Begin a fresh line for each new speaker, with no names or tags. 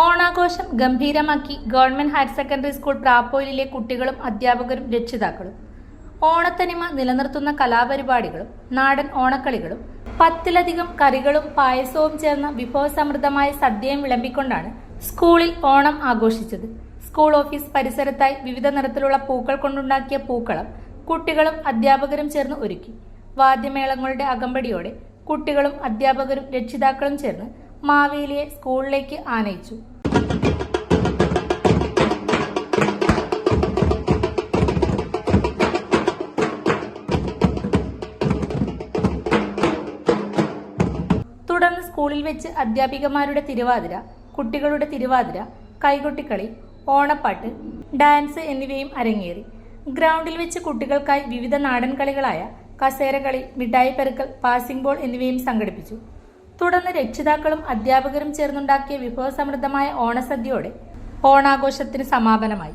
ഓണാഘോഷം ഗംഭീരമാക്കി government higher secondary school പ്രാപ്പോയിലെ കുട്ടികളും അധ്യാപകരും രക്ഷിതാക്കളും. ഓണത്തനിമ നിലനിർത്തുന്ന കലാപരിപാടികളും നാടൻ ഓണക്കളികളും പത്തിലധികം കറികളും പായസവും ചേർന്ന വിഭവസമൃദ്ധമായ സദ്യയും വിളമ്പിക്കൊണ്ടാണ് സ്കൂളിൽ ഓണം ആഘോഷിച്ചത്. സ്കൂൾ ഓഫീസ് പരിസരത്തായി വിവിധ നിറത്തിലുള്ള പൂക്കൾ കൊണ്ടുണ്ടാക്കിയ പൂക്കളം കുട്ടികളും അധ്യാപകരും ചേർന്ന് ഒരുക്കി. വാദ്യമേളങ്ങളുടെ അകമ്പടിയോടെ കുട്ടികളും അധ്യാപകരും രക്ഷിതാക്കളും ചേർന്ന് മാവേലിയെ സ്കൂളിലേക്ക് ആനയിച്ചു. തുടർന്ന് സ്കൂളിൽ വെച്ച് അധ്യാപികമാരുടെ തിരുവാതിര കുട്ടികളുടെ തിരുവാതിര കൈകൊട്ടിക്കളി ഓണപ്പാട്ട് ഡാൻസ് എന്നിവയും അരങ്ങേറി. ഗ്രൗണ്ടിൽ വെച്ച് കുട്ടികൾക്കായി വിവിധ നാടൻ കളികളായ കസേരകളി മിഠായി പെറുക്കൽ പാസിംഗ് ബോൾ എന്നിവയും സംഘടിപ്പിച്ചു. തുടർന്ന് രക്ഷിതാക്കളും അധ്യാപകരും ചേർന്നുണ്ടാക്കിയ വിഭവസമൃദ്ധമായ ഓണസദ്യയോടെ ഓണാഘോഷത്തിന് സമാപനമായി.